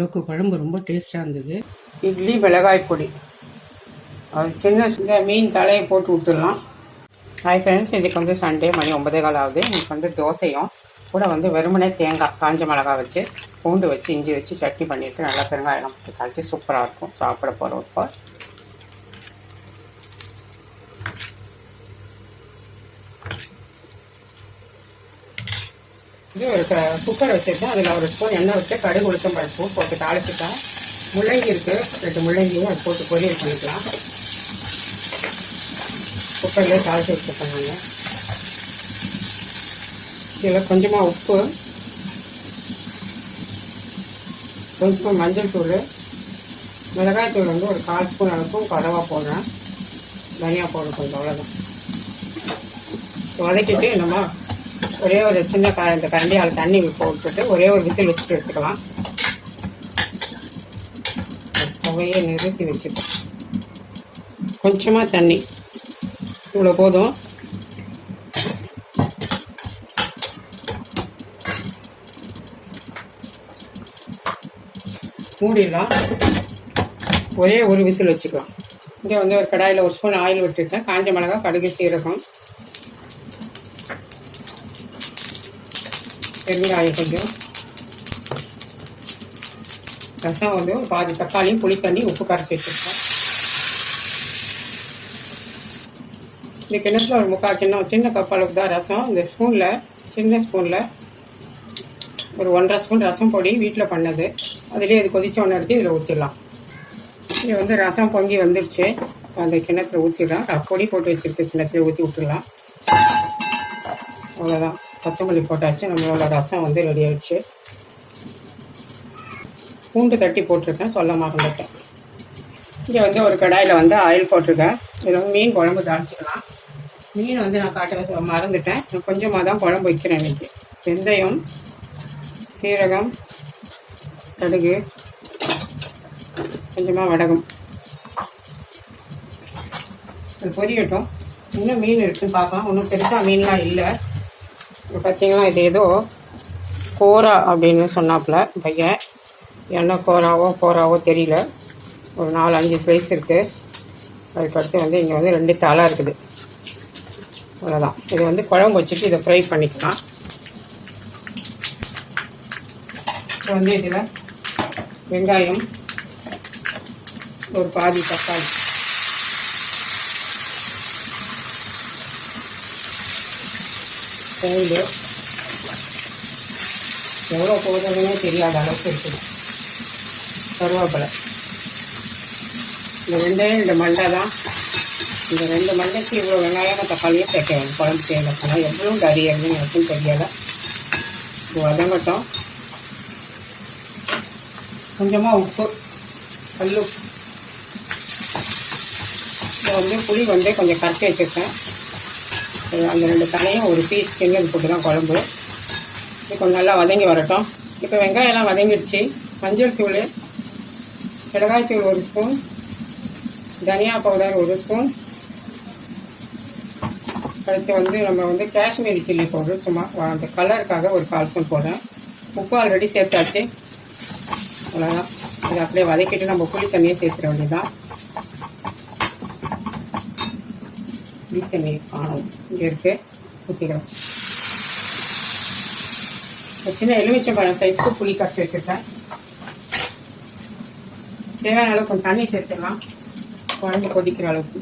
அளவுக்கு குழம்பு ரொம்ப டேஸ்ட்டாக இருந்தது. இட்லி மிளகாய் பொடி. அது சின்ன சின்ன மீன் தலையை போட்டு விட்டுடலாம். ஹாய் ஃப்ரெண்ட்ஸ் இன்றைக்கி வந்து சண்டே மணி ஒன்பதே கால் ஆகுது இன்றைக்கி வந்து தோசையும் கூட வந்து வெறுமனே தேங்காய் காஞ்ச மிளகாய் வச்சு பூண்டு வச்சு இஞ்சி வச்சு சட்னி பண்ணிட்டு நல்லா பெருங்காயம் போட்டு தாளிச்சு சூப்பராக இருக்கும். சாப்பிட போகிறப்போ இது ஒரு குக்கர் வச்சுருக்கேன் அதில் ஒரு ஸ்பூன் எண்ணெய் வச்சு கடுகு உளுத்தம் பருப்பு போட்டு தாளிச்சுட்டா முள்ளங்கி இருக்குது ரெண்டு முள்ளங்கியும் அது போட்டு பொரியல் பண்ணிக்கலாம். குக்கர்லேயே தாளிச்சு வச்சுருக்கேன் நாங்கள் இதில் கொஞ்சமாக உப்பு கொஞ்சமாக மஞ்சள் தூள் மிளகாய் தூள் வந்து ஒரு கால் ஸ்பூன் அளவுக்கும் கடவா போடுறேன். தனியாக போடுறேன் கொஞ்சம் அவ்வளோதான் வதக்கிட்டு என்னமா ஒரே ஒரு சின்ன க இந்த கரண்டியால் தண்ணி போட்டுட்டு ஒரே ஒரு விசில் வச்சுட்டு எடுத்துக்கலாம். ஸ்டவையை நிறுத்தி வச்சுப்போம் கொஞ்சமாக தண்ணி. இவ்வளோ போதும். மூடிடலாம். ஒரே ஒரு விசில் வச்சுக்கலாம். இங்கே வந்து ஒரு கடாயில் ஒரு ஸ்பூன் ஆயில் விட்டுருக்கேன். காஞ்ச மிளகா கடுகு சீரகம். பெருங்காயம் கொஞ்சம். ரசம் வந்து ஒரு பாதி தக்காளியும் புளி தண்ணி உப்பு கரைச்சி வச்சுருக்கேன் இந்த கிணத்துல ஒரு முக்கால் கிண்ணம் சின்ன கப் அளவுக்கு தான் ரசம். இந்த ஸ்பூனில் சின்ன ஸ்பூனில் ஒரு ஒன்றரை ஸ்பூன் ரசம் பொடி வீட்டில் பண்ணது. அதுலேயே இது கொதிச்ச ஒன்று எடுத்து இதில் ஊற்றிடலாம் இது வந்து ரசம் பொங்கி வந்துடுச்சு அந்த கிணத்துல ஊற்றிடலாம் பொடி போட்டு வச்சுருக்க. கிணத்துல ஊற்றி விட்டுடலாம். அவ்வளோதான் கொத்தமல்லி போட்டாச்சு. நம்மளோட ரசம் வந்து ரெடி ஆயிடுச்சு. பூண்டு தட்டி போட்டிருக்கேன். சொல்ல மறந்துட்டேன். இங்கே வந்து ஒரு கடாயில் வந்து ஆயில் போட்டிருக்கேன். இதில் வந்து மீன் குழம்பு தாளிச்சிக்கலாம். மீன் வந்து நான் காட்ட மறந்துட்டேன். நான் கொஞ்சமாக தான் குழம்பு வைக்கிறேன் இன்றைக்கி வெந்தயம் சீரகம் கடுகு கொஞ்சமாக வடகம். பொரியட்டும். இன்னும் மீன் இருக்குன்னு பார்க்கலாம். ஒன்றும் பெருசாக மீன்லாம் இல்லை. பார்த்தீங்களா இது ஏதோ கோரா அப்படின்னு சொன்னாப்புல பையன். என்ன கோராவோ கோராவோ தெரியல. ஒரு நாலு அஞ்சு ஸ்லைஸ் இருக்குது அதுக்கடுத்து வந்து இங்கே வந்து ரெண்டு தலை இருக்குது. அவ்வளோதான் இது வந்து குழம்பு வச்சுட்டு இதை ஃப்ரை பண்ணிக்கலாம். இப்போ வந்து இதில் வெங்காயம் ஒரு பாதி தக்காளி. பூண்டு எவ்வளோ போடுறதுன்னே தெரியாத அளவுக்கு இருக்குது கருவேப்பிலை இந்த ரெண்டு ரெண்டு மண்டை தான் இந்த ரெண்டு மண்டைக்கு இவ்வளோ வெங்காயம் தக்காளியும் சேர்க்கணும் குழம்பு செய்யணும் ஆனால் எவ்வளோ அரியறது எனக்கும் தெரியலை வதங்கட்டும் கொஞ்சமாக உப்பு கல் உப்பு வந்து புளி வந்து கொஞ்சம் கரைச்சி வச்சுருக்கேன் அந்த ரெண்டு தலையும் ஒரு பீஸ் கிண்ணது போட்டு தான் குழம்பு. இது கொஞ்சம் நல்லா வதங்கி வரட்டும். இப்போ வெங்காயம்லாம் வதங்கிடுச்சு மஞ்சள் தூள் மிளகாய் தூள் ஒரு ஸ்பூன் தனியா பவுடர் ஒரு ஸ்பூன் அடுத்து வந்து நம்ம வந்து காஷ்மீரி சில்லி பவுடர் சும்மா அந்த கலருக்காக ஒரு கால் ஸ்பூன் போடுறேன். உப்பு ஆல்ரெடி சேர்த்தாச்சு. அவ்வளோதான் இதை அப்படியே வதக்கிட்டு நம்ம புளி தண்ணியை சேர்த்துட வேண்டியதான் புளி நீர் காணும். இங்கே இருக்கு. ஊற்றிக்கிறோம் ஒரு சின்ன எலுமிச்சம்பழம் சைஸ்க்கு புளி கரைச்சி வச்சுருக்கேன். தேவையான அளவுக்கு கொஞ்சம் தண்ணி சேர்த்துடலாம். குழம்பு கொதிக்கிற அளவுக்கு.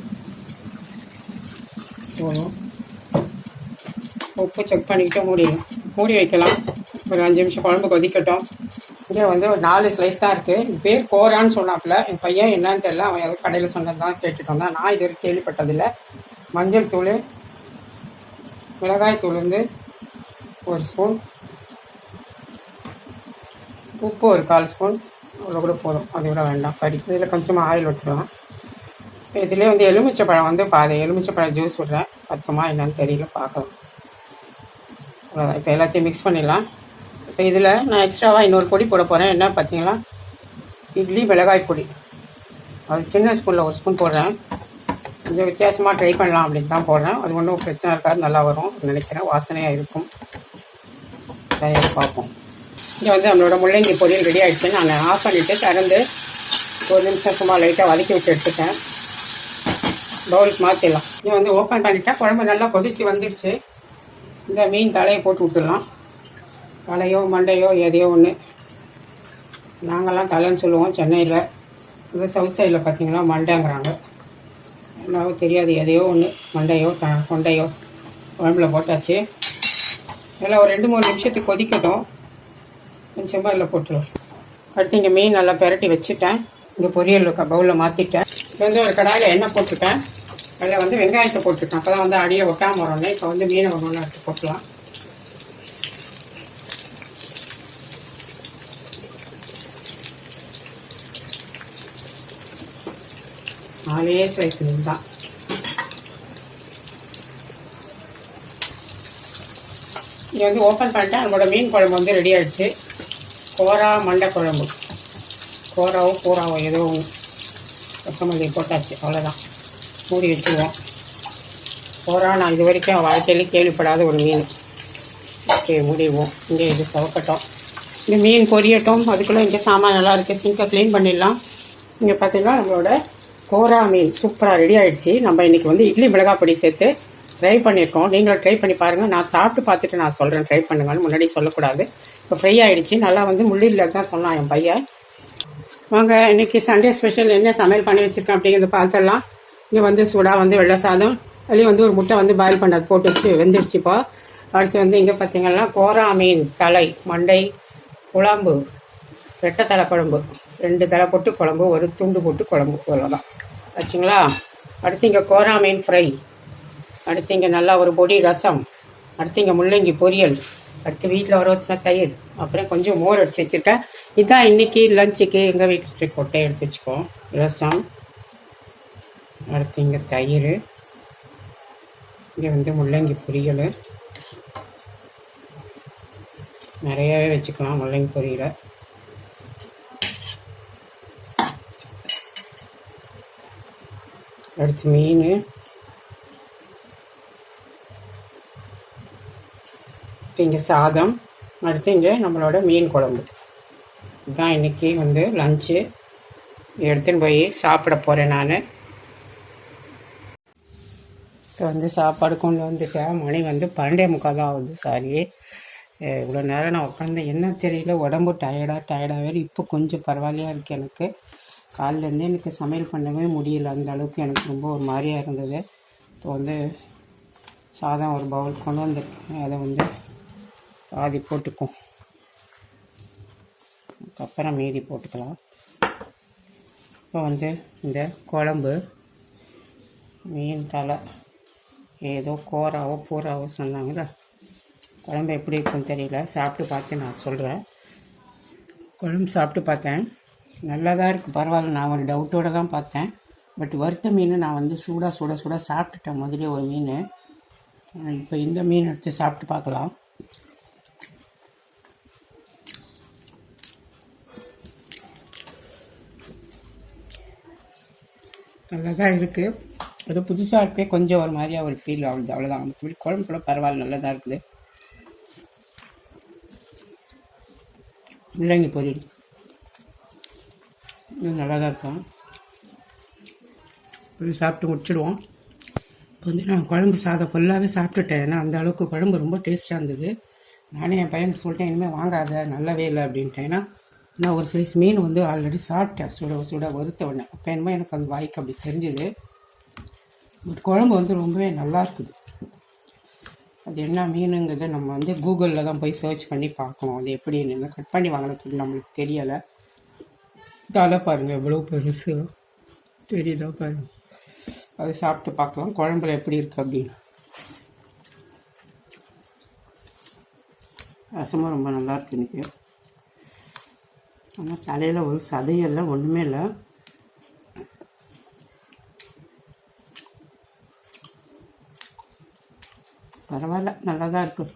போதும். உப்பு செக் பண்ணிக்கிட்டு மூடிடும் மூடி வைக்கலாம். ஒரு அஞ்சு நிமிஷம் குழம்பு கொதிக்கட்டும். இங்கே வந்து ஒரு நாலு ஸ்லைஸ் தான் இருக்குது பேர் கோரான்னு சொன்னாப்புல. என் பையன் என்னன்னு தெரியல. அவன் ஏதோ கடையில் சொன்னது தான் கேட்டுட்டு நான் இது வரைக்கும் கேள்விப்பட்டதில்லை. மஞ்சள் தூள் மிளகாய் தூள் வந்து ஒரு ஸ்பூன் உப்பு ஒரு கால் ஸ்பூன் அவ்வளோ கூட போதும். அதை விட வேண்டாம். கறி இதில் கொஞ்சமாக ஆயில் விட்டுக்கலாம். இதுலேயே வந்து எலுமிச்சை பழம் வந்து பாதி எலுமிச்சை பழம் ஜூஸ் விட்றேன். பத்துமா என்னன்னு தெரியல. பார்க்கலாம். அவ்வளோதான் இப்போ எல்லாத்தையும் மிக்ஸ் பண்ணிடலாம். இப்போ இதில் நான் எக்ஸ்ட்ராவாக இன்னொரு பொடி போட போகிறேன் என்ன பார்த்தீங்களா? இட்லி மிளகாய் பொடி. அது சின்ன ஸ்பூனில் ஒரு ஸ்பூன் போடுறேன். கொஞ்சம் வித்தியாசமாக ட்ரை பண்ணலாம் அப்படின்னு தான் போடுறேன் அது ஒன்றும் பிரச்சனை இருக்காது நல்லா வரும் நினைக்கிறேன். வாசனையாக இருக்கும். தயார் பார்ப்போம். இங்கே வந்து நம்மளோட முள்ளங்கி பொரியல் ரெடி ஆகிடுச்சு நான் ஆஃப் பண்ணிவிட்டு திறந்து ஒரு நிமிஷம் சும்மா லைட்டாக வதக்கி விட்டு எடுத்துட்டேன் பவுலுக்கு மாற்றிடலாம் இங்கே வந்து ஓப்பன் பண்ணிட்டா குழம்பு நல்லா கொதிச்சு வந்துடுச்சு. இந்த மீன் தலையை போட்டு விட்டுடலாம். தலையோ மண்டையோ எதையோ ஒன்று நாங்கள்லாம் தலைன்னு சொல்லுவோம் சென்னையில். இது சவுத் சைடில் பார்த்தீங்கன்னா மண்டைங்கிறாங்க. என்னவோ தெரியாது எதையோ ஒன்று மண்டையோ த கொண்டையோ குழம்புல போட்டாச்சு. நல்லா ஒரு ரெண்டு மூணு நிமிஷத்துக்கு கொதிக்கட்டும். கொஞ்சமாக இதில் போட்டுருவோம் அடுத்து இங்கே மீன் நல்லா பெரட்டி வச்சுட்டேன். இங்கே பொரியல் பவுலில் மாற்றிட்டேன் இப்போ வந்து ஒரு கடாயில் எண்ணெய் போட்டுட்டேன். அதில் வந்து வெங்காயத்தை போட்டுட்டேன். அப்போ தான் வந்து அடியில் ஒட்டாமல் வரணும் இப்போ வந்து மீனை ஒன்று எடுத்து போட்டுலாம் நாலே ஸ்லைஸ் மீன் தான் இது வந்து ஓப்பன் பண்ணிட்டேன் நம்மளோட மீன் குழம்பு வந்து ரெடி ஆகிடுச்சு கோரா மண்டை குழம்பு. கோராவோ கூறாவோ ஏதோ கொத்தமல்லி போட்டாச்சு அவ்வளோதான். மூடி வச்சுருவோம். கோரா நான் இது வரைக்கும் வாழ்க்கையிலே கேள்விப்படாத ஒரு மீன். ஓகே மூடிவோம் இங்கே இது சவக்கட்டும் இந்த மீன் பொரியட்டும். அதுக்குள்ளே இங்கே சாமான் நல்லா இருக்குது சிங்கை க்ளீன் பண்ணிடலாம். இங்கே பார்த்தீங்கன்னா நம்மளோட கோரா மீன் சூப்பராக ரெடி ஆயிடுச்சு. நம்ம இன்றைக்கி வந்து இட்லி மிளகாய் பொடி சேர்த்து ட்ரை பண்ணியிருக்கோம். நீங்களும் ட்ரை பண்ணி பாருங்கள் நான் சாப்பிட்டு பார்த்துட்டு நான் சொல்கிறேன் ட்ரை பண்ணுங்கன்னு முன்னாடி சொல்லக்கூடாது. இப்போ ஃப்ரை ஆகிடுச்சு நல்லா வந்து முள்ளில் தான் சொன்னான் என் பையன். வாங்க இன்னைக்கு சண்டே ஸ்பெஷல் என்ன சமையல் பண்ணி வச்சுருக்கேன் அப்படிங்கிறத பார்த்துடலாம். இங்கே வந்து சூடாக வந்து வெள்ளை சாதம். அதுலேயும் வந்து ஒரு முட்டை வந்து பாயில் பண்ணது போட்டு வச்சு வெந்துடுச்சுப்பா அடுத்து வந்து இங்கே பார்த்தீங்கன்னா கோரா மீன் தலை மண்டை குழம்பு. ரெட்டை தலை குழம்பு. ரெண்டு தலை போட்டு குழம்பு ஒரு துண்டு போட்டு குழம்பு. அவ்வளோதான் வச்சுங்களா? அடுத்து இங்கே கோரா மீன் ஃப்ரை. அடுத்து இங்கே நல்லா ஒரு பொடி ரசம். அடுத்து இங்கே முள்ளங்கி பொரியல். அடுத்து வீட்டில் வர ஊற்றின தயிர். அப்புறம் கொஞ்சம் மோர் அடித்து வச்சுருக்கேன். இதான் இன்றைக்கி லஞ்சுக்கு எங்கள் வீட்டு ஸ்ட்ரீட் கொட்டை எடுத்து வச்சுக்கோம் ரசம். அடுத்து இங்கே தயிர். இங்கே வந்து முள்ளங்கி பொரியல். நிறையாவே வச்சுக்கலாம் முள்ளங்கி பொரியலை. அடுத்து மீன். இங்கே சாதம். அடுத்து இங்கே நம்மளோட மீன் குழம்பு. இதுதான் இன்றைக்கி வந்து லஞ்சு எடுத்துன்னு போய் சாப்பிட போகிறேன் நான். இப்போ வந்து சாப்பாடு கொண்டு வந்துட்டேன். மணி வந்து பன்னெண்டே முக்கால் தான் ஆகுது சாரி இவ்வளோ நேரம் நான் உட்காந்து என்ன தெரியல உடம்பு டயர்டாக டயர்டாக வேறு இப்போ கொஞ்சம் பரவாயில்லையா இருக்குது எனக்கு. காலிலேருந்தே எனக்கு சமையல் பண்ணவே முடியல. அந்த அளவுக்கு எனக்கு ரொம்ப ஒரு மாதிரியாக இருந்தது. இப்போ வந்து சாதம் ஒரு பவுல் கொண்டு வந்திருக்கேன். அதை வந்து பாதி போட்டுக்கும் அதுக்கப்புறம் மீதி போட்டுக்கலாம். இப்போ வந்து இந்த குழம்பு மீன் தலை ஏதோ கோராவோ பூராவோ சொன்னாங்களே? குழம்பு எப்படி இருக்குன்னு தெரியல. சாப்பிட்டு பார்த்து நான் சொல்கிறேன் குழம்பு சாப்பிட்டு பார்த்தேன். நல்லா தான் இருக்குது பரவாயில்ல நான் ஒரு டவுட்டோடு தான் பார்த்தேன். பட் வறுத்த மீன் நான் வந்து சூடாக சுட சுட சாப்பிட்டுட்டேன் முதலே ஒரு மீன். இப்போ இந்த மீன் எடுத்து சாப்பிட்டு பார்க்கலாம். நல்லா தான் இருக்குது அது புதுசாக இருக்கே கொஞ்சம் ஒரு மாதிரியாக ஒரு ஃபீல் ஆகுது. அவ்வளோதான் மற்றபடி குழம்பு கூட பரவாயில்ல நல்லா தான் இருக்குது. முள்ளங்கி பொரியல். நல்லா தான் இருக்கும். போய் சாப்பிட்டு முடிச்சிடுவோம். இப்போ வந்து நான் குழம்பு சாதம் ஃபுல்லாகவே சாப்பிட்டுட்டேன். ஏன்னா அந்த அளவுக்கு குழம்பு ரொம்ப டேஸ்ட்டாக இருந்தது. நானே என் பையனுக்கு சொல்லிட்டேன் இனிமேல் வாங்காத நல்லாவே இல்லை அப்படின்ட்டேன். ஏன்னா நான் ஒரு சைஸ் மீன் வந்து ஆல்ரெடி சாப்பிட்டேன். சுட சுட வறுத்த உடனே. அப்போ என்னமோ எனக்கு அந்த வாய்க்கு அப்படி தெரிஞ்சுது. பட் குழம்பு வந்து ரொம்பவே நல்லா இருக்குது. அது என்ன மீனுங்கிறத நம்ம வந்து கூகுளில் தான் போய் சர்ச் பண்ணி பார்க்கணும். அது எப்படின்னு கட் பண்ணி வாங்கினதுக்கு நம்மளுக்கு தெரியலை. தலை பாருங்கள் எவ்வளோ பெருசு. தெரியுதா பாருங்கள் அது சாப்பிட்டு பார்க்கலாம். குழம்புல எப்படி இருக்குது அப்படின்னு ரசமும் ரொம்ப நல்லா இருக்கு இன்றைக்கி ஆனால் தலையில் ஒரு சதையெல்லாம் ஒன்றுமே இல்லை. பரவாயில்ல நல்லா தான் இருக்குது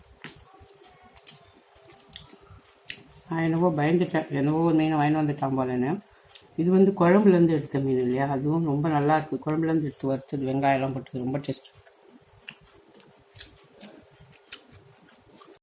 நான் என்னவோ பயந்துட்டேன். என்னவோ ஒரு மீனை வாங்கி வந்துட்டான் போலன்னு. இது வந்து குழம்புலேருந்து எடுத்த மீன் இல்லையா? அதுவும் ரொம்ப நல்லாயிருக்கு குழம்புலேருந்து எடுத்து வறுத்தது வெங்காயம்லாம் போட்டு ரொம்ப டேஸ்ட்